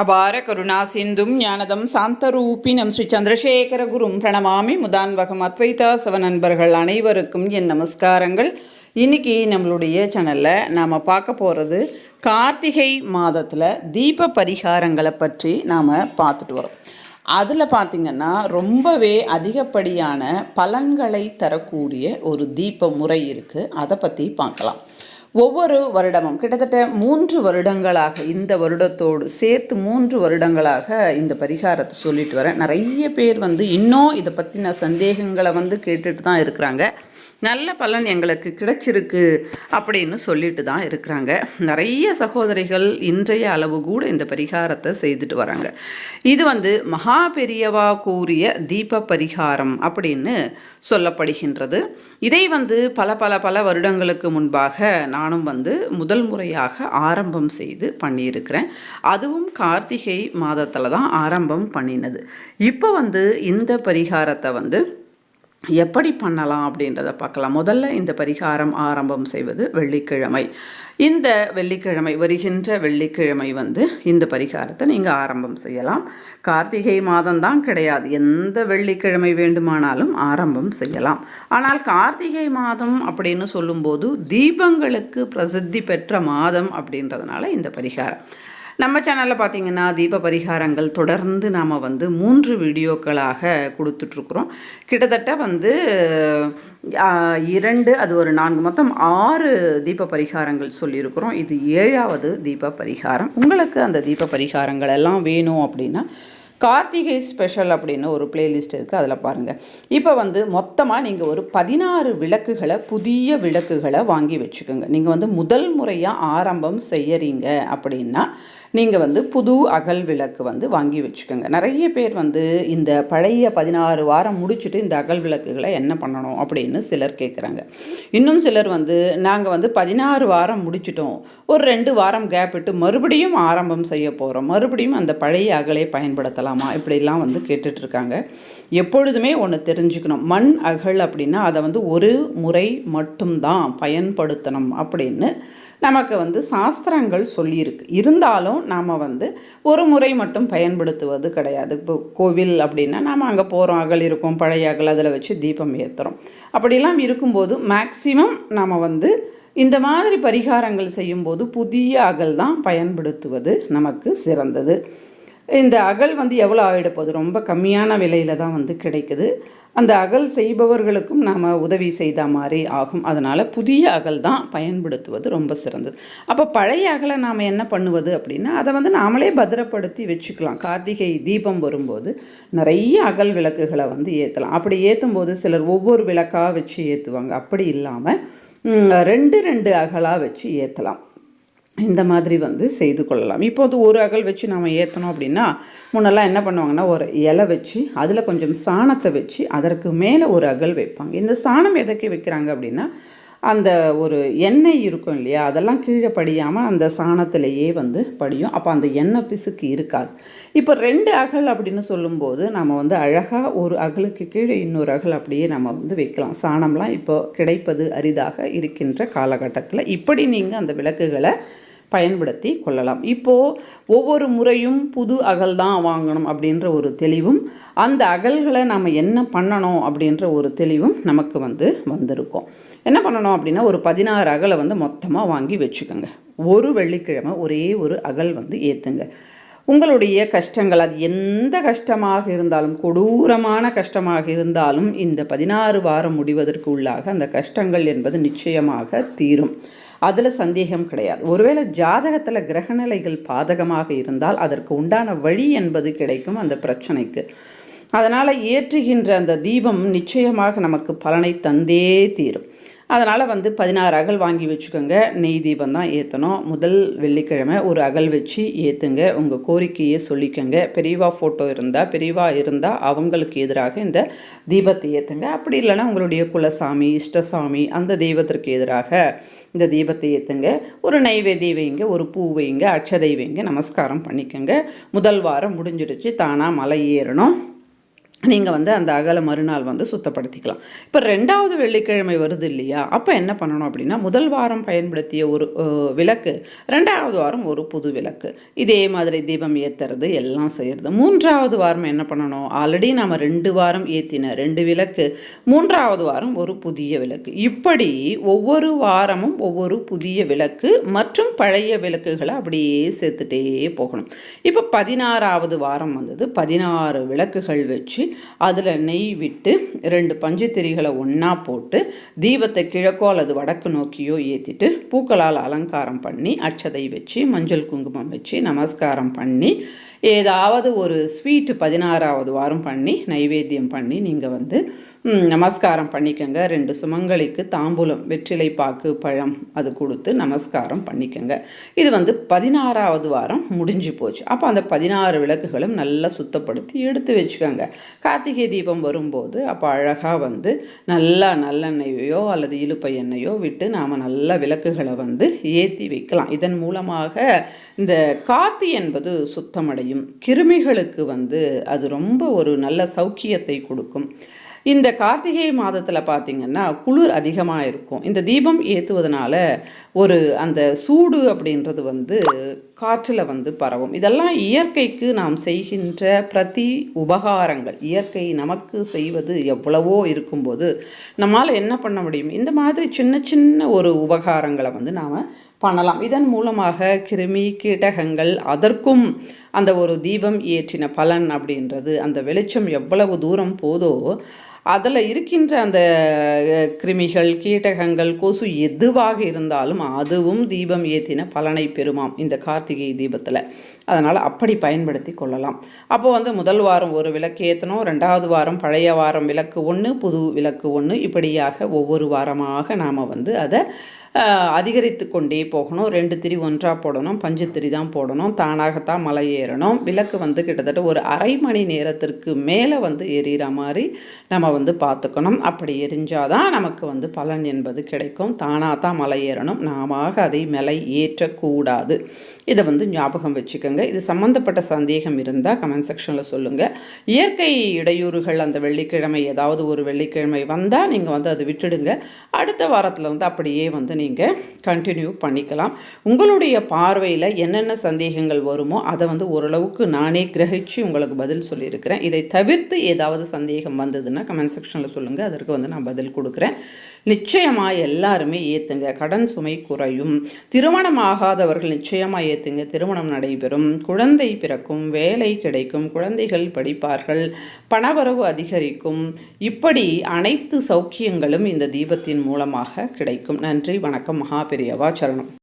அபார கருணா சிந்தும் ஞானதம் சாந்தரூபினம் ஸ்ரீ சந்திரசேகர குரும் பிரணமாமி முதான்வகம் அத்வைதா சவ நண்பர்கள் அனைவருக்கும் என் நமஸ்காரங்கள். இன்னைக்கு நம்மளுடைய சேனலில் நாம் பார்க்க போகிறது கார்த்திகை மாதத்தில் தீப பரிகாரங்களை பற்றி நாம் பார்த்துட்டு வரோம். அதில் பார்த்திங்கன்னா ரொம்பவே அதிகப்படியான பலன்களை தரக்கூடிய ஒரு தீப முறை இருக்குது அதை பற்றி பார்க்கலாம். ஒவ்வொரு வருடமும் கிட்டத்தட்ட மூன்று வருடங்களாக இந்த வருடத்தோடு சேர்த்து மூன்று வருடங்களாக இந்த பரிகாரத்தை சொல்லிட்டு வரேன். நிறைய பேர் வந்து இன்னும் இதை பற்றின சந்தேகங்களை வந்து கேட்டுட்டு தான் இருக்கிறாங்க. நல்ல பலன் எங்களுக்கு கிடைச்சிருக்கு அப்படின்னு சொல்லிட்டு தான் இருக்கிறாங்க. நிறைய சகோதரிகள் இன்றைய அளவு கூட இந்த பரிகாரத்தை செய்துட்டு வராங்க. இது வந்து மகா பெரியவா கூறிய தீப பரிகாரம் அப்படின்னு சொல்லப்படுகின்றது. இதை வந்து பல பல பல வருடங்களுக்கு முன்பாக நானும் வந்து முதல் முறையாக ஆரம்பம் செய்து பண்ணியிருக்கிறேன். அதுவும் கார்த்திகை மாதத்தில் தான் ஆரம்பம் பண்ணினது. இப்போ வந்து இந்த பரிகாரத்தை வந்து எப்படி பண்ணலாம் அப்படின்றத பார்க்கலாம். முதல்ல இந்த பரிகாரம் ஆரம்பம் செய்வது வெள்ளிக்கிழமை. இந்த வெள்ளிக்கிழமை வருகின்ற வெள்ளிக்கிழமை வந்து இந்த பரிகாரத்தை நீங்கள் ஆரம்பம் செய்யலாம். கார்த்திகை மாதம்தான் கிடையாது. எந்த வெள்ளிக்கிழமை வேண்டுமானாலும் ஆரம்பம் செய்யலாம். ஆனால் கார்த்திகை மாதம் அப்படின்னு சொல்லும்போது தீபங்களுக்கு பிரசித்தி பெற்ற மாதம் அப்படின்றதுனால இந்த பரிகாரம். நம்ம சேனலில் பார்த்தீங்கன்னா தீப பரிகாரங்கள் தொடர்ந்து நாம் வந்து மூன்று வீடியோக்களாக கொடுத்துட்ருக்குறோம். கிட்டத்தட்ட வந்து இரண்டு அது ஒரு நான்கு மொத்தம் ஆறு தீப பரிகாரங்கள் சொல்லியிருக்கிறோம். இது ஏழாவது தீப பரிகாரம் உங்களுக்கு அந்த தீப பரிகாரங்கள் எல்லாம் வேணும் அப்படின்னா கார்த்திகை ஸ்பெஷல் அப்படின்னு ஒரு பிளேலிஸ்ட் இருக்குது அதில் பாருங்கள் இப்போ வந்து மொத்தமாக நீங்கள் ஒரு பதினாறு விளக்குகளை புதிய விளக்குகளை வாங்கி வச்சுக்கோங்க. நீங்கள் வந்து முதல் முறையாக ஆரம்பம் செய்யறீங்க அப்படின்னா நீங்கள் வந்து புது அகல் விளக்கு வந்து வாங்கி வச்சுக்கோங்க. நிறைய பேர் வந்து இந்த பழைய பதினாறு வாரம் முடிச்சுட்டு இந்த அகல் விளக்குகளை என்ன பண்ணணும் அப்படின்னு சிலர் கேட்குறாங்க இன்னும் சிலர் வந்து நாங்கள் வந்து பதினாறு வாரம் முடிச்சிட்டோம். ஒரு ரெண்டு வாரம் கேப் விட்டு மறுபடியும் ஆரம்பம் செய்ய போகிறோம் மறுபடியும் அந்த பழைய அகலை பயன்படுத்தலாம். இப்படிலாம் வந்து கேட்டுட்ருக்காங்க. எப்பொழுதுமே ஒன்று தெரிஞ்சுக்கணும். மண் அகல் அப்படின்னா அதை வந்து ஒரு முறை மட்டும்தான் பயன்படுத்தணும் அப்படின்னு நமக்கு வந்து சாஸ்திரங்கள் சொல்லியிருக்கு. இருந்தாலும் நாம் வந்து ஒரு முறை மட்டும் பயன்படுத்துவது கிடையாது. இப்போ கோவில் அப்படின்னா நாம் அங்கே போகிறோம் அகல் இருக்கும் பழைய அகல் அதில் வச்சு தீபம் ஏற்றுறோம் அப்படிலாம் இருக்கும்போது மேக்சிமம் நாம் வந்து இந்த மாதிரி பரிகாரங்கள் செய்யும்போது புதிய அகல் தான் பயன்படுத்துவது நமக்கு சிறந்தது. இந்த அகல் வந்து எவ்வளோ ஆகிட போகுது? ரொம்ப கம்மியான விலையில் தான் வந்து கிடைக்குது. அந்த அகல் செய்பவர்களுக்கும் நாம் உதவி செய்த மாதிரி ஆகும். அதனால் புதிய அகல் தான் பயன்படுத்துவது ரொம்ப சிறந்தது. அப்போ பழைய அகலை நாம் என்ன பண்ணுவது அப்படின்னா அதை வந்து நாமளே பத்திரப்படுத்தி வச்சுக்கலாம். கார்த்திகை தீபம் வரும்போது நிறைய அகல் விளக்குகளை வந்து ஏற்றலாம் அப்படி ஏற்றும் போது சிலர் ஒவ்வொரு விளக்காக வச்சு ஏற்றுவாங்க அப்படி இல்லாமல் ரெண்டு ரெண்டு அகலாக வச்சு ஏற்றலாம் இந்த மாதிரி வந்து செய்து கொள்ளலாம். இப்போ வந்து ஒரு அகல் வச்சு நம்ம ஏற்றணும் அப்படின்னா முன்னெல்லாம் என்ன பண்ணுவாங்கன்னா ஒரு இலை வச்சு அதில் கொஞ்சம் சாணத்தை வச்சு அதற்கு மேலே ஒரு அகல் வைப்பாங்க. இந்த சாணம் எதற்கு வைக்கிறாங்க அப்படின்னா அந்த ஒரு எண்ணெய் இருக்கும் இல்லையா அதெல்லாம் கீழே படியாமல் அந்த சாணத்திலேயே வந்து படியும். அப்போ அந்த எண்ணெய் பிசுக்கு இருக்காது. இப்போ ரெண்டு அகல் அப்படின்னு சொல்லும்போது நம்ம வந்து அழகாக ஒரு அகலுக்கு கீழே இன்னொரு அகல் அப்படியே நம்ம வந்து வைக்கலாம். சாணம்லாம் இப்போ கிடைப்பது அரிதாக இருக்கின்ற காலகட்டத்தில். இப்படி நீங்கள் அந்த விளக்குகளை பயன்படுத்தி கொள்ளலாம். இப்போது ஒவ்வொரு முறையும் புது அகல் தான் வாங்கணும் அப்படின்ற ஒரு தெளிவும் அந்த அகல்களை நம்ம என்ன பண்ணணும் அப்படின்ற ஒரு தெளிவும் நமக்கு வந்து வந்திருக்கும். என்ன பண்ணணும் அப்படின்னா ஒரு பதினாறு அகலை வந்து மொத்தமாக வாங்கி வச்சுக்கோங்க. ஒரு வெள்ளிக்கிழமை ஒரே ஒரு அகல் வந்து ஏற்றுங்க உங்களுடைய கஷ்டங்கள் அது எந்த கஷ்டமாக இருந்தாலும் கொடூரமான கஷ்டமாக இருந்தாலும் இந்த பதினாறு வாரம் முடிவதற்கு உள்ளாக அந்த கஷ்டங்கள் என்பது நிச்சயமாக தீரும். அதில் சந்தேகம் கிடையாது. ஒருவேளை ஜாதகத்தில் கிரகநிலைகள் பாதகமாக இருந்தால் அதற்கு உண்டான வழி என்பது கிடைக்கும் அந்த பிரச்சனைக்கு. அதனால் ஏற்றுகின்ற அந்த தீபம் நிச்சயமாக நமக்கு பலனை தந்தே தீரும். அதனால் வந்து பதினாறு அகல் வாங்கி வச்சுக்கோங்க. நெய் தீபம் தான் ஏற்றணும் முதல் வெள்ளிக்கிழமை ஒரு அகல் வச்சு ஏற்றுங்க உங்கள் கோரிக்கையை சொல்லிக்கோங்க. பெரியவா ஃபோட்டோ இருந்தால் பெரியவா இருந்தால் அவங்களுக்கு எதிராக இந்த தீபத்தை ஏற்றுங்க அப்படி இல்லைன்னா உங்களுடைய குலசாமி இஷ்டசாமி அந்த தெய்வத்திற்கு எதிராக இந்த தீபத்தை ஏற்றுங்க ஒரு நைவேத்திய வைங்க ஒரு பூ வைங்க அக்ஷதை வைங்க நமஸ்காரம் பண்ணிக்கோங்க. முதல் வாரம் முடிஞ்சிடுச்சு. தானாக மலை ஏறணும். நீங்கள் வந்து அந்த அகல மறுநாள் வந்து சுத்தப்படுத்திக்கலாம். இப்போ ரெண்டாவது வெள்ளிக்கிழமை வருது இல்லையா? அப்போ என்ன பண்ணணும் அப்படின்னா முதல் வாரம் பயன்படுத்திய ஒரு விளக்கு ரெண்டாவது வாரம் ஒரு புது விளக்கு இதே மாதிரி தீபம் ஏற்றுறது எல்லாம் செய்கிறது மூன்றாவது வாரம் என்ன பண்ணணும்? ஆல்ரெடி நாம் ரெண்டு வாரம் ஏற்றின ரெண்டு விளக்கு மூன்றாவது வாரம் ஒரு புதிய விளக்கு. இப்படி ஒவ்வொரு வாரமும் ஒவ்வொரு புதிய விளக்கு மற்றும் பழைய விளக்குகளை அப்படியே சேர்த்துட்டே போகணும். இப்போ பதினாறாவது வாரம் வந்தது. பதினாறு விளக்குகள் வச்சு அதில் நெய் விட்டு ரெண்டு பஞ்சுத்திரிகளை ஒன்றா போட்டு தீபத்தை கிழக்கோ அல்லது வடக்கு நோக்கியோ ஏற்றிட்டு பூக்களால் அலங்காரம் பண்ணி அச்சதை வச்சு மஞ்சள் குங்குமம் வச்சு நமஸ்காரம் பண்ணி ஏதாவது ஒரு ஸ்வீட்டு பதினாறாவது வாரம் பண்ணி நைவேத்தியம் பண்ணி நீங்கள் வந்து நமஸ்காரம் பண்ணிக்கோங்க. ரெண்டு சுமங்கலிக்கு தாம்பூலம் வெற்றிலை பாக்கு பழம் அது கொடுத்து நமஸ்காரம் பண்ணிக்கோங்க. இது வந்து பதினாறாவது வாரம் முடிஞ்சு போச்சு. அப்போ அந்த பதினாறு விளக்குகளும் நல்லா சுத்தப்படுத்தி எடுத்து வச்சுக்கோங்க. கார்த்திகை தீபம் வரும்போது அப்போ அழகாக வந்து நல்லா நல்லெண்ணெயோ அல்லது இலுப்பை எண்ணெயோ விட்டு நாம் நல்ல விளக்குகளை வந்து ஏற்றி வைக்கலாம். இதன் மூலமாக இந்த காத்தி என்பது சுத்தமடையும். கிருமிகளுக்கு வந்து அது ரொம்ப ஒரு நல்ல சௌக்கியத்தை கொடுக்கும். இந்த கார்த்திகை மாதத்தில் பார்த்திங்கன்னா குளிர் அதிகமாக இருக்கும். இந்த தீபம் ஏற்றுவதனால ஒரு அந்த சூடு அப்படின்றது வந்து காற்றில் வந்து பரவும். இதெல்லாம் இயற்கைக்கு நாம் செய்கின்ற பிரதி உபகாரங்கள். இயற்கை நமக்கு செய்வது எவ்வளவோ இருக்கும்போது நம்மால் என்ன பண்ண முடியும்? இந்த மாதிரி சின்ன சின்ன ஒரு உபகாரங்களை வந்து நாம் பண்ணலாம். இதன் மூலமாக கிருமி கீட்டகங்கள் அதற்கும் அந்த ஒரு தீபம் ஏற்றின பலன் அப்படின்றது அந்த வெளிச்சம் எவ்வளவு தூரம் போதோ அதில் இருக்கின்ற அந்த கிருமிகள் கீட்டகங்கள் கொசு எதுவாக இருந்தாலும் அதுவும் தீபம் ஏற்றின பலனை பெறுமாம் இந்த கார்த்திகை தீபத்தில். அதனால் அப்படி பயன்படுத்தி கொள்ளலாம். அப்போ வந்து முதல் வாரம் ஒரு விளக்கு ஏற்றணும் ரெண்டாவது வாரம் பழைய வாரம் விளக்கு ஒன்று புது விளக்கு ஒன்று இப்படியாக ஒவ்வொரு வாரமாக நாம் வந்து அதை அதிகரித்து கொண்டே போகணும். ரெண்டு திரி ஒன்றாக போடணும் பஞ்சு திரி தான் போடணும் தானாகத்தான் மலை ஏறணும். விளக்கு வந்து கிட்டத்தட்ட ஒரு அரை மணி நேரத்திற்கு மேலே வந்து எரியிற மாதிரி நம்ம வந்து பார்த்துக்கணும். அப்படி எரிஞ்சாதான் நமக்கு வந்து பலன் என்பது கிடைக்கும். தானாக தான் மலை ஏறணும். நாம அதை மலை ஏற்றக்கூடாது. இதை வந்து ஞாபகம் வச்சுக்கோங்க. இது சம்மந்தப்பட்ட சந்தேகம் இருந்தால் கமெண்ட் செக்ஷனில் சொல்லுங்கள் இயற்கை இடையூறுகள் அந்த வெள்ளிக்கிழமை ஏதாவது ஒரு வெள்ளிக்கிழமை வந்தால் நீங்கள் வந்து அதை விட்டுடுங்க. அடுத்த வாரத்தில் வந்து அப்படியே வந்து நீங்கள் கண்டினியூ பண்ணிக்கலாம். உங்களுடைய பார்வையில் என்னென்ன சந்தேகங்கள் வருமோ அதை வந்து ஓரளவுக்கு நானே கிரகிச்சு உங்களுக்கு பதில் சொல்லியிருக்கிறேன். இதை தவிர்த்து ஏதாவது சந்தேகம் வந்ததுன்னா கமெண்ட் செக்ஷனில் சொல்லுங்கள் அதற்கு வந்து நான் பதில் கொடுக்குறேன். நிச்சயமாக எல்லாருமே ஏற்றுங்க கடன் சுமை குறையும். திருமணம் ஆகாதவர்கள் நிச்சயமாக ஏற்றுங்க திருமணம் நடைபெறும். குழந்தை பிறக்கும். வேலை கிடைக்கும். குழந்தைகள் படிப்பார்கள். பணவரவு அதிகரிக்கும். இப்படி அனைத்து சௌக்கியங்களும் இந்த தீபத்தின் மூலமாக கிடைக்கும். நன்றி. வணக்கம். மகா பெரியவா. சரணம்.